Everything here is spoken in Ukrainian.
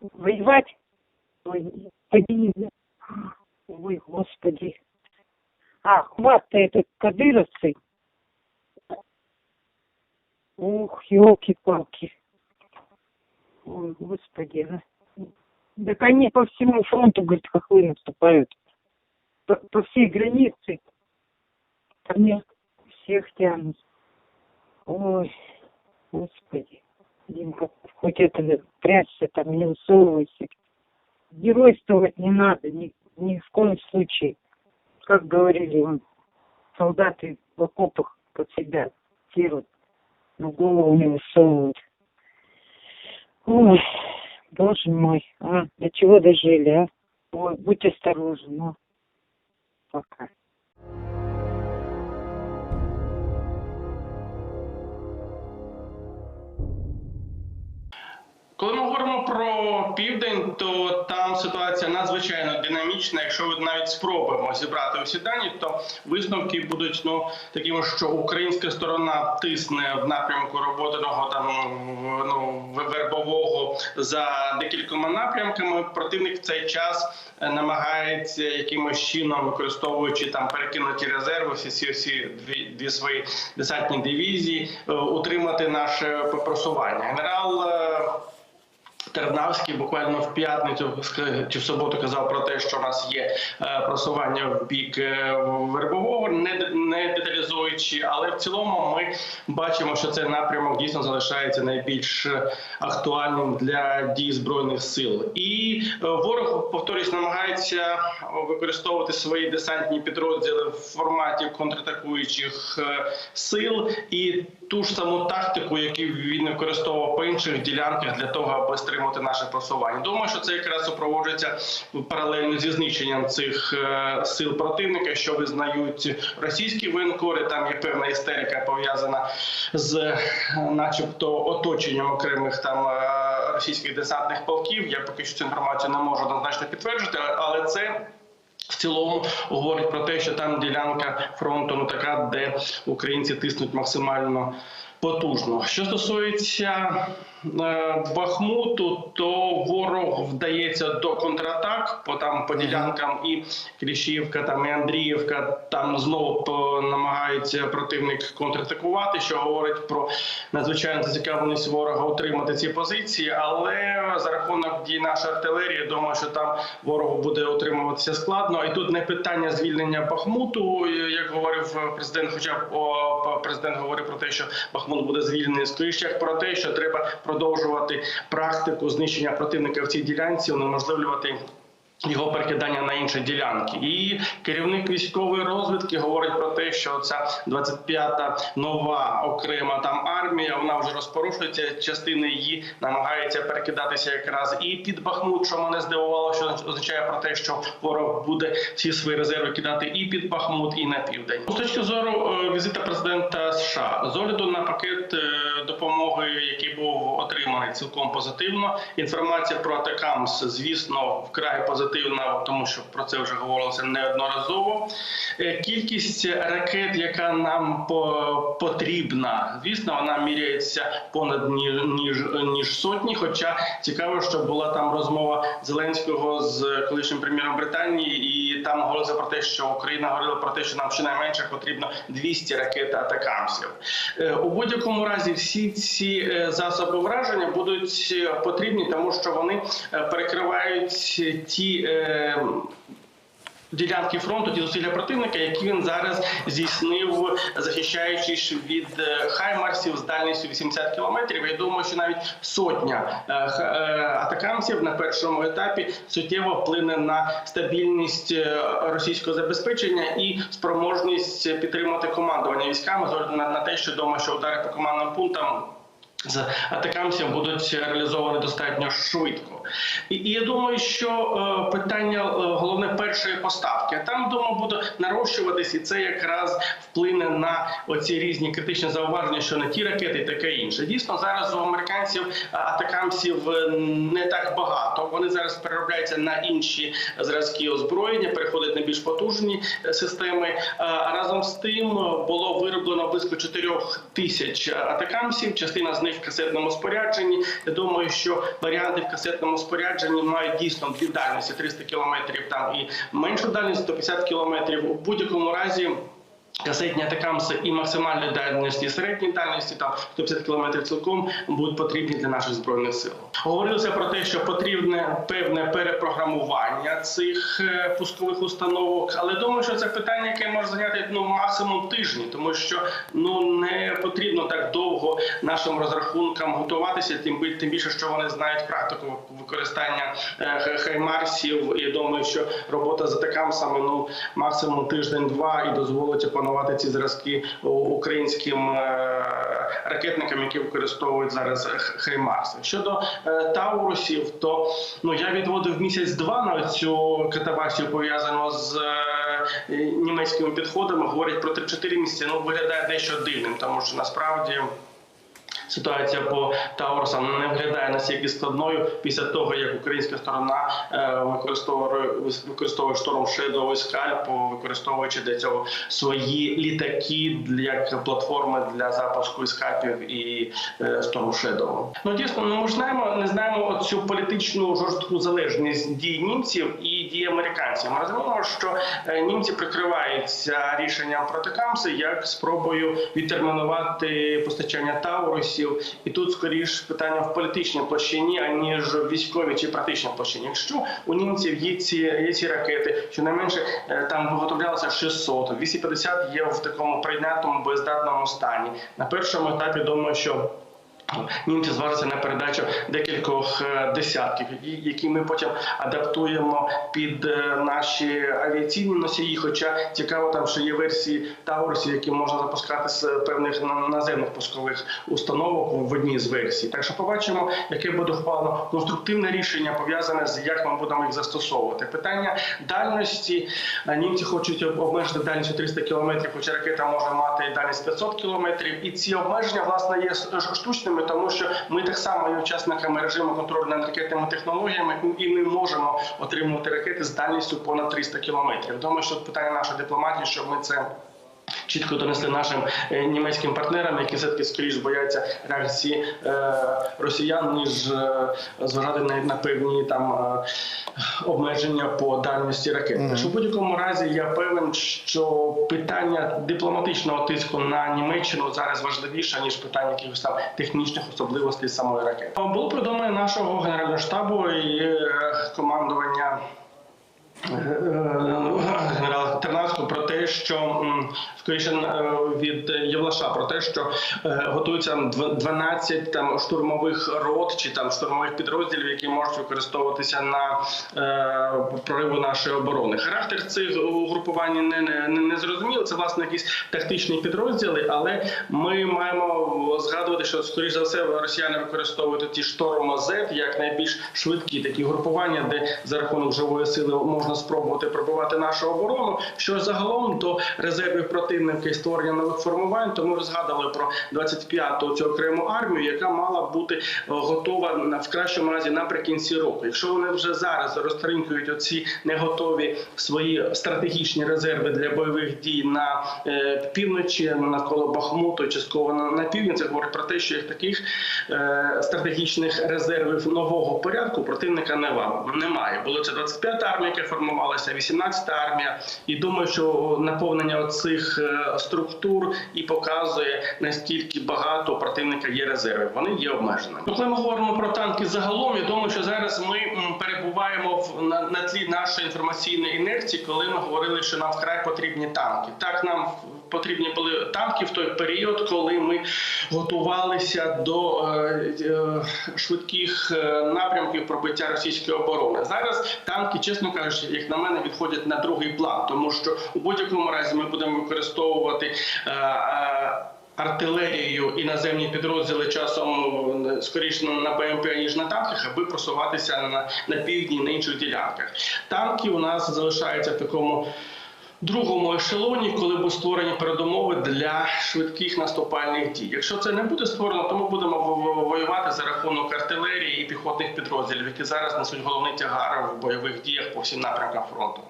воевать? Ой, Ой, господи. А, хват-то это кадыровцы. Ух, елки-палки. Ой, господи. а. Так они по всему фронту, говорит, хохлы наступают. По, по всей границе. Ко всех тянут. Ой, господи. Димка, хоть это прячься там, не высовывайся. Геройствовать не надо, ни, ни в коем случае. Как говорили он, солдаты в окопах под себя терут, но голову не высовывают. Ой, боже мой, а, до чего дожили, а? Ой, будь осторожен, ну. Пока. Коли ми говоримо про південь, то там ситуація надзвичайно динамічна. Якщо ви навіть спробуємо зібрати усі дані, то висновки будуть ну такими, що українська сторона тисне в напрямку роботиного там ну вербового за декількома напрямками. Противник в цей час е, намагається якимось чином, використовуючи там перекинуті резерви, всі всі, дві, дві свої десантні дивізії, е, утримати наше просування. Генерал. Тернавський буквально в п'ятницю чи в суботу казав про те, що у нас є е, просування в бік е, вербового, не, деталізуючи, але в цілому ми бачимо, що цей напрямок дійсно залишається найбільш актуальним для дій збройних сил. І е, ворог, повторюсь, намагається використовувати свої десантні підрозділи в форматі контратакуючих сил і ту ж саму тактику, яку він використовував по інших ділянках для того, аби стримати наше просування. Думаю, що це якраз супроводжується паралельно зі знищенням цих е, сил противника, що визнають російські воєнкори. Там є певна істерика пов'язана з, е, начебто, оточенням окремих там е, російських десантних полків. Я поки що цю інформацію не можу однозначно підтвердити, але це. В цілому говорить про те, що там ділянка фронту ну така, де українці тиснуть максимально потужно. Що стосується е, Бахмуту, то ворог вдається до контратак, по там по ділянкам і Кліщівка, там і Андріївка. Там знову по- намагається противник контратакувати, що говорить про надзвичайну зацікавленість ворога утримати ці позиції. Але за рахунок дій нашої артилерії, думаю, що там ворогу буде утримуватися складно. І тут не питання звільнення Бахмуту, як говорив президент. Хоча президент говорив про те, що Бахмут буде звільнений з як про те, що треба продовжувати практику знищення противника в цій ділянці, унеможливлювати. Його перекидання на інші ділянки, і керівник військової розвідки говорить про те, що ця 25-та нова окрема там армія вона вже розпорушується. Частина її намагається перекидатися якраз і під Бахмут, що мене здивувало, що означає про те, що ворог буде всі свої резерви кидати і під Бахмут, і на південь. З точки зору е, візита президента США з огляду на пакет е, допомоги, який був отриманий цілком позитивно. Інформація про Атакамс, звісно, вкрай позитивна, тому що про це вже говорилося неодноразово. Е, Кількість ракет, яка нам по- потрібна, звісно, вона міряється понад ніж, ніж, ніж сотні. Хоча цікаво, що була там розмова Зеленського з колишнім прем'єром Британії, і там говорилося про те, що Україна говорила про те, що нам щонайменше потрібно 200 ракет атакамсів. Е, У будь-якому разі всі ці е, засоби враження будуть е, потрібні, тому що вони е, перекривають ті. е, Ділянки фронту, ті зусилля противника, які він зараз здійснив, захищаючись від хаймарсів з дальністю 80 кілометрів. Я думаю, що навіть сотня е, на першому етапі суттєво вплине на стабільність російського забезпечення і спроможність підтримувати командування військами з огляду на, на те, що думаю, що удари по командним пунктам з атакамсів будуть реалізовані достатньо швидко. І, і я думаю, що е, питання е, головне першої поставки. А Там думаю, буде нарощуватись, і це якраз вплине на оці різні критичні зауваження, що не ті ракети, таке інше. Дійсно, зараз у американців е, атакамсів е, не так багато. Вони зараз переробляються на інші зразки озброєння, переходять на більш потужні е, системи. А разом з тим було вироблено близько 4 тисяч атакамсів. Частина з них них в касетному спорядженні. Я думаю, що варіанти в касетному спорядженні мають дійсно дві дальності 300 кілометрів там і меншу дальність 150 кілометрів. У будь-якому разі. Касетні атакамси і максимальної дальності, і середньої дальності, там 150 км цілком будуть потрібні для наших збройних сил. Говорилося про те, що потрібне певне перепрограмування цих е, пускових установок, але думаю, що це питання, яке може зайняти ну максимум тижні, тому що ну не потрібно так довго нашим розрахункам готуватися. Тим тим більше, що вони знають практику використання е, хаймарсів. І думаю, що робота з атакамсами ну максимум тиждень-два і дозволить опанувати ці зразки українським е, ракетникам, які використовують зараз Хаймарс. Щодо е, таурусів, то ну я відводив місяць-два на цю катавасію пов'язану з е, німецькими підходами. Говорять про 3-4 місяці. Ну виглядає дещо дивним, тому що насправді. Ситуація по Таурсам не виглядає настільки складною після того, як українська сторона е, використовує використовує шторм Shadow і Scalp, використовуючи для цього свої літаки як платформи для запуску і скальпів і е, Storm Shadow. Ну дійсно, ну, ми знаємо, не знаємо цю політичну жорстку залежність дій німців і дій американців. Ми розуміємо, що е, німці прикриваються рішенням проти Камси як спробою відтермінувати постачання Таурусів. І тут скоріш питання в політичній площині, аніж в військовій чи практичній площині. Якщо у німців є ці є ці ракети, щонайменше е, там виготовлялося 600, 250 є в такому прийнятому боєздатному стані. На першому етапі думаю, що Німці зважаться на передачу декількох е, десятків, які- ми потім адаптуємо під е, наші авіаційні носії. Хоча цікаво, там що є версії Таурсів, які можна запускати з певних на- наземних пускових установок в одній з версій. Так що побачимо, яке буде впало конструктивне рішення пов'язане з як ми будемо їх застосовувати. Питання дальності Е, німці хочуть обмежити дальність у 300 кілометрів, хоча ракета може мати дальність 500 кілометрів. І ці обмеження власне є с- ш- тому що ми так само є учасниками режиму контролю над ракетними технологіями і не можемо отримувати ракети з дальністю понад 300 кілометрів. Думаю, що питання нашої дипломатії, щоб ми це. Чітко донесли нашим е, німецьким партнерам, які все таки скоріш бояться реакції е, росіян, ніж е, зважати на, на певні там обмеження по дальності ракет. Мгм. Так що в будь-якому разі я певен, що питання дипломатичного тиску на Німеччину зараз важливіше ніж питання якихось там технічних особливостей самої ракети. Було повідомлення нашого генерального штабу і командування генерала Тернавського про що скоріше е, від Євлаша про те, що е, готується дв- 12 там штурмових рот чи там штурмових підрозділів, які можуть використовуватися на е, прориву нашої оборони. Характер цих угрупувань не, не, не, зрозуміло. Це власне якісь тактичні підрозділи, але ми маємо згадувати, що скоріш за все росіяни використовують ті шторм Z як найбільш швидкі такі групування, де за рахунок живої сили можна спробувати пробивати нашу оборону. Що загалом до резервів противника і створення нових формувань, то ми вже згадували про 25-ту цю окрему армію, яка мала бути е, готова в кращому разі наприкінці року. Якщо вони вже зараз розтринкують оці неготові свої стратегічні резерви для бойових дій на е, півночі, навколо Бахмуту, частково на, півдні, це говорить про те, що їх таких е, стратегічних резервів нового порядку противника немає. Було це 25-та армія, яка формувалася, 18-та армія. І думаю, що наповнення цих структур і показує наскільки багато у противника є резервів. Вони є обмеженими. Коли ми говоримо про танки загалом, відомо, що зараз ми перебуваємо в на тлі нашої інформаційної інерції, коли ми говорили, що нам вкрай потрібні танки. Так нам потрібні були танки в той період, коли ми готувалися до е, е, швидких е, напрямків пробиття російської оборони. Зараз танки, чесно кажучи, як на мене, відходять на другий план, тому що у будь-якому разі ми будемо використовувати. Артилерію і наземні підрозділи часом скоріше на- БМП ніж на танках, аби просуватися на, на півдні на інших ділянках. Танки у нас залишаються в такому другому ешелоні, коли будуть створені передумови для швидких наступальних дій. Якщо це не буде створено, то ми будемо во- во- воювати за рахунок артилерії і піхотних підрозділів, які зараз несуть головний тягар в бойових діях по всім напрямкам фронту.